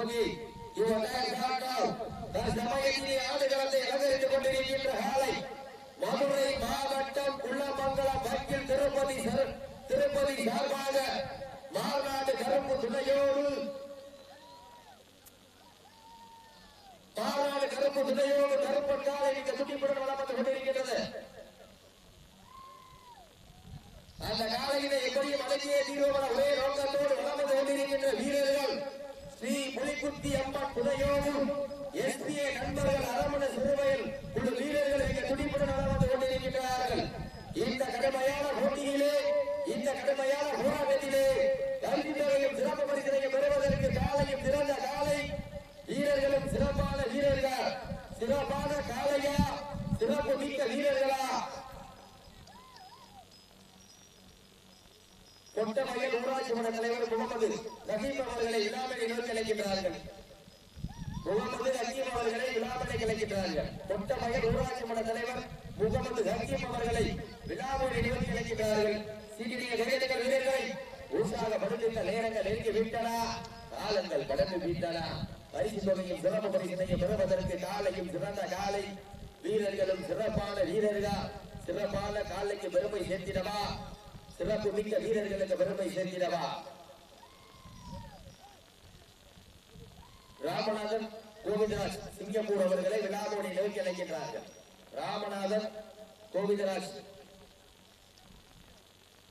Okay இவன் சமயத்திலே ஆடுகளத்தை அலங்கரித்துக் கொண்டிருக்கின்ற காலை மதுரை மாவட்டம் குள்ளமங்கலம் வக்கீல் திருப்பதி சர- திருப்பதி சார்பாக மாநாடு கரும்பு துணையோடு மாநாடு கரும்பு துணையோடு கருப்பன் காலை இங்கு துடிப்புடன் வளம் வந்து கொண்டிருக்கின்றது அந்த காலையிலே எப்படியும் அடங்கிய தீர்வன ஒரே நோக்கத்தோடு வளம் வந்து கொண்டிருக்கின்ற வீரர்கள் ஸ்ரீ புலிக்குத்தி அம்மன் துணையோடு எஸ்பிஏ நண்பர்கள் அரமண சிறுவையில் குழு வீரர்கள் இங்கு துடிப்புடன் வளம் வந்து கொண்டிருக்கின்றார்கள் இந்த கடுமையான போட்டியிலே இந்த கடுமையான போராட்டத்திலே கல்வி தொகையும் சிறப்பு பரிசனையும் பெறுவதற்கு காலையும் சிறந்த காலை வீரர்களும் சிறப்பான வீரர்கள் சிறப்பான காளையா சிறப்பு மிக்க வீரர்களா கொட்டமையில் ஊராட்சி மன்ற தலைவர் முகமது ரஹீம் அவர்களை விழாமலை நோக்கி அழைக்கின்றார்கள் முகமது ஹக்கீம் அவர்களை விழாமலை அழைக்கின்றார்கள் கொட்டமையில் ஊராட்சி மன்ற தலைவர் முகமது ஹக்கீம் அவர்களை விழாமலை இருக்கிறார்கள் வீரர்களை. நேரங்கள் நெருங்கி விட்டன. காலங்கள் கடந்து விட்டன. பரிசு தொகையும் சிறப்பு பரிசினையும் பெறுவதற்கு காலையும் சிறந்த காலை. வீரர்களும் சிறப்பான வீரர்கள்? சிறப்பான காலைக்கு பெருமை சேர்த்திடவா? சிறப்பு மிக்க வீரர்களுக்கு பெருமை சேர்த்திடவா? ராமநாதன் கோவிந்தராஜ் சிங்கப்பூர் அவர்களை விழாவோடு நோக்கி அழைக்கின்றார்கள். ராமநாதன் கோவிந்தராஜ்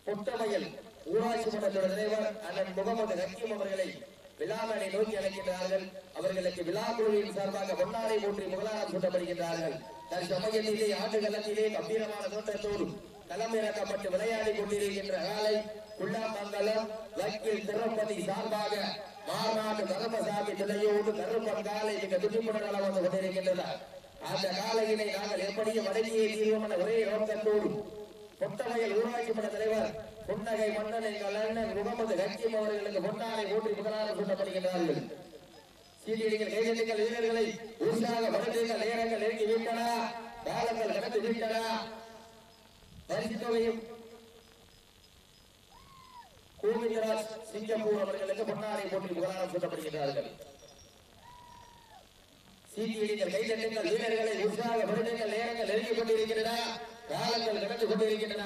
பொட்டமையல் ஊராட்சி மன்றத்தோட தலைவர் அண்ணன் முகமது ஹக்கீம் அவர்களை விழாமனை நோக்கி அழைக்கின்றார்கள். அவர்களுக்கு விழா குழுவின் சார்பாக பொன்னாடை போற்றி முதலாளம் சூட்டப்படுகின்றார்கள். தற்சமயத்திலே ஆட்டுகளத்திலே கம்பீரமான தோற்றத்தோடு களமிறக்கப்பட்டு விளையாடி கொண்டிருக்கின்ற காலை குள்ளாமங்கலம் வக்கீல் திருப்பதி சார்பாக மாநாடு தர்மசாமி நிலையோடு கருப்பன் காலை மிக துடிப்புடன் வந்து கொண்டிருக்கின்றனர். அந்த காலையினை நாங்கள் எப்படியும் வடங்கியே தீர்வோம் என ஒரே நோக்கத்தோடு பொட்டமையில் ஊராட்சி மன்ற தலைவர் புன்னகை மன்னன் எங்கள் அண்ணன் முகமது ஹக்கீம் அவர்களுக்கு பொன்னாடை போட்டி முதலாக சூட்டப்படுகின்றார்கள். சீனியர்கள் கைதட்டுங்கள் வீரர்களை. உற்சாகப்படுத்துங்கள் நேரங்கள் நெருங்கி விட்டன? காலங்கள் கடந்து விட்டன? பரிசு தொகையும் கோவிந்தராஜ் சிங்கப்பூர் அவர்களுக்கு பொன்னாடை போட்டி முதலாக சொல்லப்படுகின்றார்கள் சீட்டியடிங்கள் கைதட்டுங்கள் வீரர்களை. உற்சாகப்படுத்துங்கள் நேரங்கள் நெருங்கி கொண்டிருக்கின்றன. காலங்கள் நடந்து கொண்டிருக்கின்றன.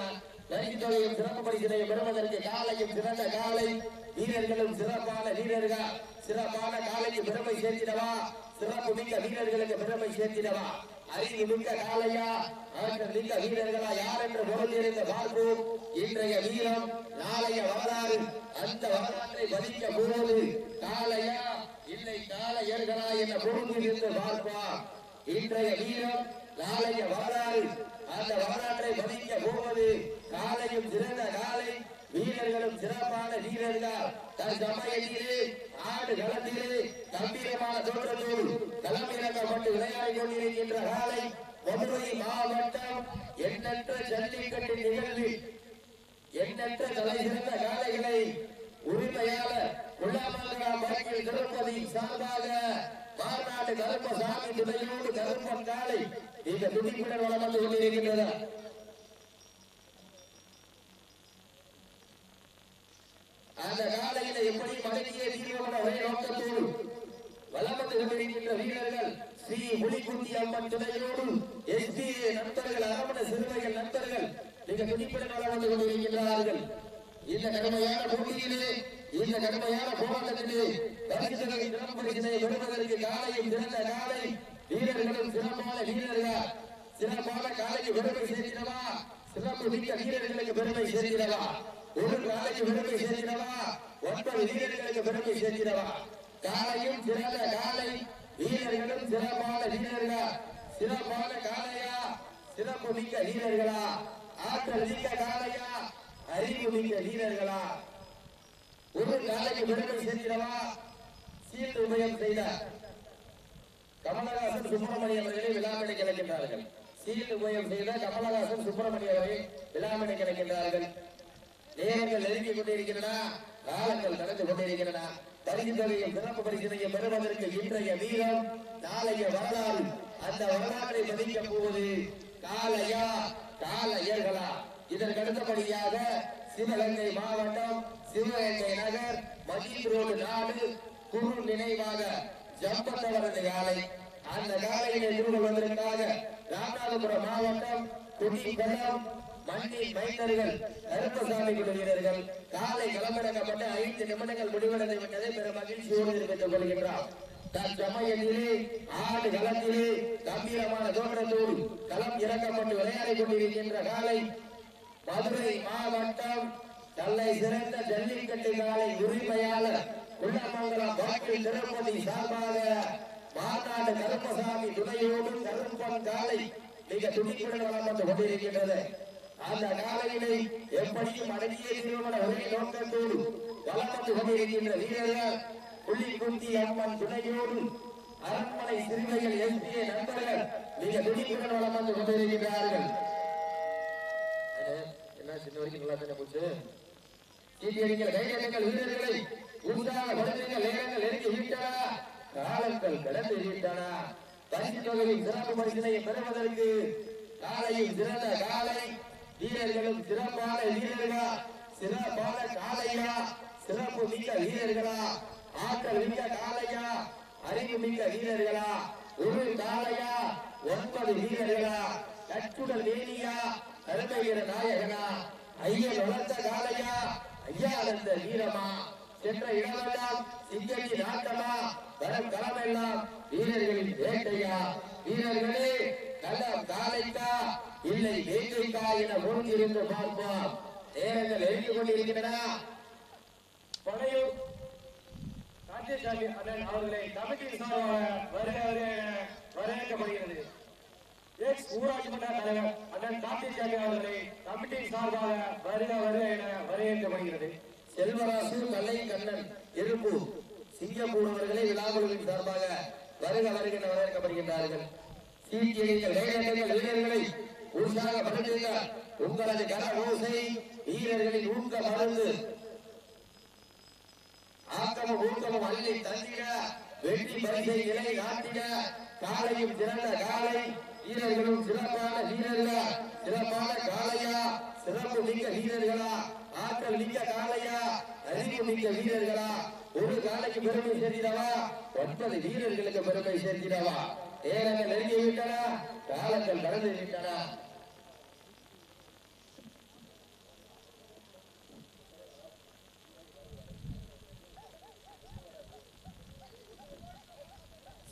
பரிசு சிறப்பு பரிசினையும் பெறுவதற்கு காலையும் சிறந்த காலை. வீரர்களும் சிறப்பான வீரர்கள். சிறப்பான காலைக்கு பெருமை சேர்த்திடவா? சிறப்பு மிக்க வீரர்களுக்கு பெருமை சேர்த்திடவா? அறிவு மிக்க காலையா? ஆற்றல் மிக்க வீரர்களா? யார் என்று பொருள் இருந்த பார்ப்போம். இன்றைய வீரம் நாளைய வரலாறு. அந்த வரலாற்றை பதிக்க போவது காலையா? இல்லை காலையர்களா என்ற பொருளில் இருந்து இன்றைய வீரம் நாளைய வரலாறு. அந்த வரலாற்றை பதிக்க போவது காலையும் சிறந்த காலை வீரர்களும் சிறப்பான வீரர்கள் தன் சமயத்திலே ஆடு களத்திலே கம்பீரமான தோற்றத்தோடு களமிறக்கப்பட்டு விளையாடி கொண்டிருக்கின்ற காலை மதுரை மாவட்டம் எண்ணற்ற ஜல்லிக்கட்டு எண்ணற்ற உரிமையாளர் வழக்கில் திருப்பதி சார்பாக மாநாடு கருப்பசாமி துணையோடு கருப்பன் காலை இந்த துடிப்புடன் வளம் வந்து கொண்டிருக்கின்றன அந்த காலையில எப்படி ஒரே நோக்கத்தோடு கொண்டிருக்கின்ற வீரர்கள் ஸ்ரீ புலிக்குட்டி அம்மன் துணையோடு எஸ்பி நண்பர்கள் அரமண சிறுவைகள் நண்பர்கள் மிக துடிப்புடன் வளம் வந்து கொண்டிருக்கின்றார்கள். இந்த கடுமையான போட்டியிலே இந்த கடுமையான போராட்டத்திலே பரிசுகளை திறம்படிகளை பெறுவதற்கு காலையும் சிறந்த காலை வீரர்களும் சிறப்பான வீரர்கள்? சிறப்பான காலைக்கு பெருமை சேர்க்கிறவா? சிறப்பு மிக்க வீரர்களுக்கு பெருமை சேர்த்திடவா ஒரு காலைக்கு பெருமை சேர்த்திடவா ஒன்பது வீரர்களுக்கு பெருமை சேர்த்திடவா காலையும் சிறந்த காலை வீரர்களும் சிறப்பான வீரர்கள்? சிறப்பான காலையா சிறப்பு மிக்க வீரர்களா? ஆற்றல் மிக்க காலையா அறிவு மிக்க வீரர்களா? ஒரு காலைக்கு விடுதலை சேர்த்திடவா சீட்டு உபயம் செய்த கமலஹாசன் சுப்பிரமணிய அவர்களை விழாமணி கிடைக்கின்றார்கள். சீல் உபயம் செய்த கமலஹாசன் சுப்பிரமணிய அவர்கள் விழாமணி கிடைக்கின்றார்கள். நேரங்கள் நெருங்கிக் கொண்டிருக்கின்றன. காலங்கள் நடந்து கொண்டிருக்கிறன. பரிசு சிறப்பு பரிசினையும் பெறுவதற்கு இன்றைய வீரம் நாளைய வரலாறு. அந்த வரலாற்றை மதிக்க போவது காலையா காலையர்களா இதற்கு அடுத்தபடியாக சிவகங்கை மாவட்டம் சிவகங்கை நகர் மதில் ரோடு நாடு குரு நினைவாக ஜம்பத்தவரது காலை அந்த காலையினை எதிர்கொள்வதற்காக ராமநாதபுரம் மாவட்டம் குடிக்குளம் மண்டி மைந்தர்கள் கருப்பசாமி குழு வீரர்கள் காலை களமிறக்கப்பட்ட ஐந்து நிமிடங்கள் முடிவடைந்து விட்டதை பெற மகிழ்ச்சியோடு தெரிவித்துக் கொள்கின்றார் தற்சமயத்திலே ஆடு களத்திலே கம்பீரமான தோற்றத்தோடு களம் இறக்கப்பட்டு விளையாடிக் கொண்டிருக்கின்ற காலை மதுரை மாவட்டம் தன்னை சிறந்த ஜல்லிக்கட்டு காலை உரிமையாளர் உள்ளமங்கலம் வாக்கில் திருப்பதி சார்பாக மாநாடு கருப்பசாமி துணையோடு கருப்பன் காலை மிக துடிப்புடன் வளம் வந்து கொண்டிருக்கின்றது. அந்த காலையினை எப்படியும் அடங்கியே திருமண ஒரே நோக்கத்தோடு வளர்ந்து கொண்டிருக்கின்ற வீரர்கள் புள்ளிக்குட்டி அம்மன் துணையோடு அரண்மனை திருமைகள் எம்பிய நண்பர்கள் மிக துடிப்புடன் வளம் வந்து கொண்டிருக்கிறார்கள் என்ன சின்ன வரைக்கும் நல்லா தானே போச்சு? சீட்டியடிங்கள் வீரர்களை உற்சாகப்படுத்துங்கள் நேரங்கள் நெருங்கி விட்டன காலங்கள் கடந்து விட்டன பரிசு தொகையின் சிறப்பு பரிசினை பெறுவதற்கு காலையும் சிறந்த காலை வீரர்களும் சிறப்பான வீரர்களா? சிறப்பான காலையா சிறப்பு மிக்க வீரர்களா? ஆற்றல் மிக்க காலையா அறிவு மிக்க வீரர்களா? ஒரு காலையா ஒன்பது வீரர்களா? கட்டுடல் வேணியா கருமையிற நாயகனா? ஐயன் வளர்த்த காலையா ஐயா அந்த வீரமா? சென்ற இடமெல்லாம் சிங்கத்தின் ஆட்டமா? வரும் களமெல்லாம் வீரர்களின் வேட்டையா? வீரர்களே களம் காலைக்கா இல்லை வேட்டைக்கா என மூழ்கிருந்து பார்ப்போம். நேரங்கள் எழுதி கொண்டிருக்கின்றன படையூர் ராஜேஷாமி அண்ணன் அவர்களை கமிட்டி சார்பாக வரவேற்கப்படுகிறது. எக்ஸ் ஊராட்சி மன்ற தலைவர் அண்ணன் அவர்களை கமிட்டி சார்பாக வருக வருக என வரவேற்கப்படுகிறது. செல்வராசு கலை கண்ணன் இருப்பு சிங்கப்பூர் அவர்களை விழாக்குழுவின் சார்பாக வருக வருக என வரவேற்கப்படுகின்றார்கள். சீட்டியடிகள் கைதட்டுங்கள் உங்களது கன ஓசை வீரர்களின் ஊக்க மருந்து ஆக்கமும் ஊக்கமும் அள்ளி தந்திட வெற்றி பரிசை இலை காட்டிட காலையும் சிறந்த காலை வீரர்களும் சிறப்பான வீரர்களா சிறப்பான காளையா சிறப்பு மிக்க வீரர்களா ஆற்றல் மிக்க காளையா அறிவு மிக்க வீரர்களா ஒரு காலைக்கு பெருமை சேர்த்திடவா ஒன்பது வீரர்களுக்கு பெருமை சேர்த்திடவா நேரங்கள் நெருங்கி விட்டன காலங்கள் கடந்து விட்டன.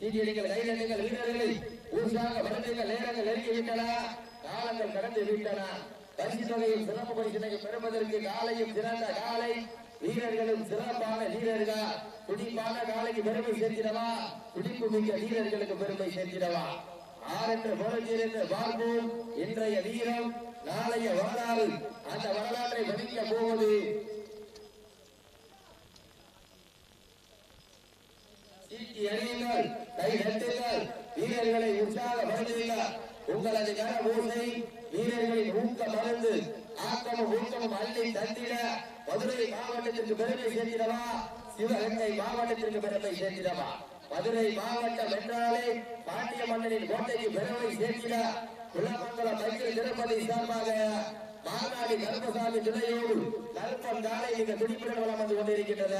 சீட்டியடிகள் கைதட்டுங்கள் வீரர்களை உற்சாக படுத்துங்கள் நேரங்கள் நெருங்கி விட்டன. காலங்கள் கடந்து விட்டன. பரிசு தொகையும் சிறப்பு பரிசினை பெறுவதற்கு காலையும் சிறந்த காலை. வீரர்களும் சிறப்பான வீரர்கள்? துடிப்பான காலைக்கு பெருமை சேர்த்திடவா? துடிப்பு மிக்க வீரர்களுக்கு பெருமை சேர்த்திடவா? ஆறென்று புரட்சியிலிருந்து பார்ப்போம். இன்றைய வீரம் நாளைய வரலாறு. அந்த வரலாற்றை பதிக்க போவது சீட்டி அணியுங்கள். கை தட்டுங்கள் வீரர்களை உற்சாகப்படுத்துங்கள் உங்களது கன ஓசை வீரர்களின் ஊக்க மருந்து ஆக்கமும் ஊக்கமும் அள்ளி தந்திட மதுரை மாவட்டத்திற்கு பெருமை சேர்க்கிறவா சிவகங்கை மாவட்டத்திற்கு பெருமை சேர்க்கிறவா மதுரை மாவட்டம் என்றாலே பாண்டிய மன்னனின் கோட்டைக்கு பெருமை சேர்த்திட. குலமங்கலம் மைக்கேல் திருப்பதி சார்பாக மாநாடு கருப்பசாமி துணையோடு கருப்பன் தானே மிக துடிப்புடன் வளம் வந்து கொண்டிருக்கின்றன.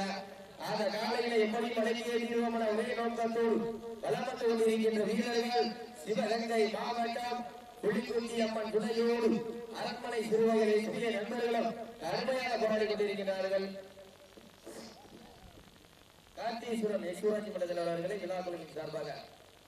அந்த காலையில எப்படி மடக்கிய என ஒரே நோக்கத்தோடு வளம் கொண்டிருக்கின்ற வீரர்கள் சிவகங்கை மாவட்டம் புலிக்குத்தி அம்மன் துணையோடு அரண்மனை சிறுவர்களை புதிய நண்பர்களும் கடுமையாக போராடி கொண்டிருக்கிறார்கள் கார்த்தீஸ்வரம் யசுராஜி மண்டல அவர்களை விழாக்குழுவின் சார்பாக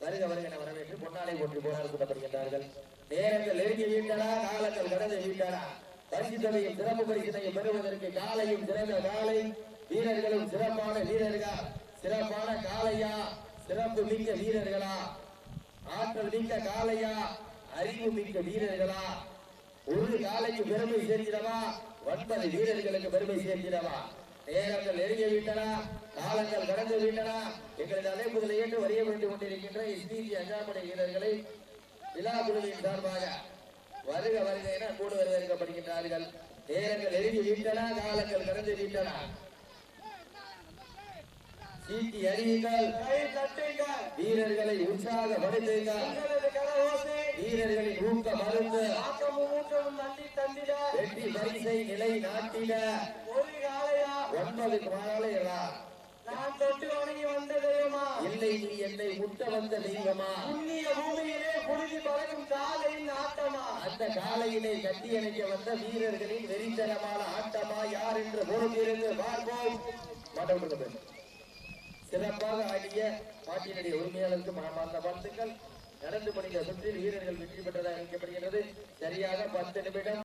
வருக வருக என வரவேற்று பொன்னாலை போற்றி போராடி கூட்டப்படுகின்றார்கள் நேரங்கள் நெருங்கி வீட்டனா காலங்கள் கடந்து வீட்டனா பரிசு தொகையும் சிறப்பு பரிசினையும் பெறுவதற்கு காலையும் சிறந்த காலை வீரர்களும் சிறப்பான வீரர்கள். சிறப்பான காளையா. சிறப்பு மிக்க வீரர்களா. ஆற்றல் மிக்க காளையா. அறிவு மிக்க வீரர்களா. ஒரு காலைக்கு பெருமை சேர்க்கிறவா? ஒன்பது வீரர்களுக்கு பெருமை சேர்க்கிறவா? நேரங்கள் நெருங்கி விட்டன. காலங்கள் கடந்து விட்டன. எங்களது அழைப்புகளை ஏற்று வரைய வேண்டிக் கொண்டிருக்கின்ற எஸ்பிபி அஞ்சாமடை வீரர்களை விழா குழுவின் சார்பாக வருக வருக என கூடு வரவேற்கப்படுகின்றார்கள் நேரங்கள் நெருங்கி விட்டன. காலங்கள் கடந்து விட்டன. சீட்டி அறியுங்கள் வீரர்களை உற்சாக படுத்துங்கள் வீரர்களின் ஊக்க மருந்து வெற்றி நிலை நாட்டிட. ஒன்பது நான் தொட்டு வணங்கி வந்த தெய்வமா இல்லை நீ என்னை முட்ட வந்த தெய்வமா? புண்ணிய பூமியிலே புழுதி பறக்கும் காலையின் ஆட்டமா அந்த காலையிலே கட்டி அணைக்க வந்த வீரர்களின் வெறித்தனமான ஆட்டமா? யார் என்று பொறுத்திருந்து பார்ப்போம். மாட்டோம் சிறப்பாக ஆடிய பாட்டியினுடைய உரிமையாளருக்கு மனமார்ந்த வாழ்த்துக்கள். நடந்து முடிந்த சுற்றில் வீரர்கள் வெற்றி பெற்றதாக அறிவிக்கப்படுகிறது சரியாக பத்து நிமிடம்.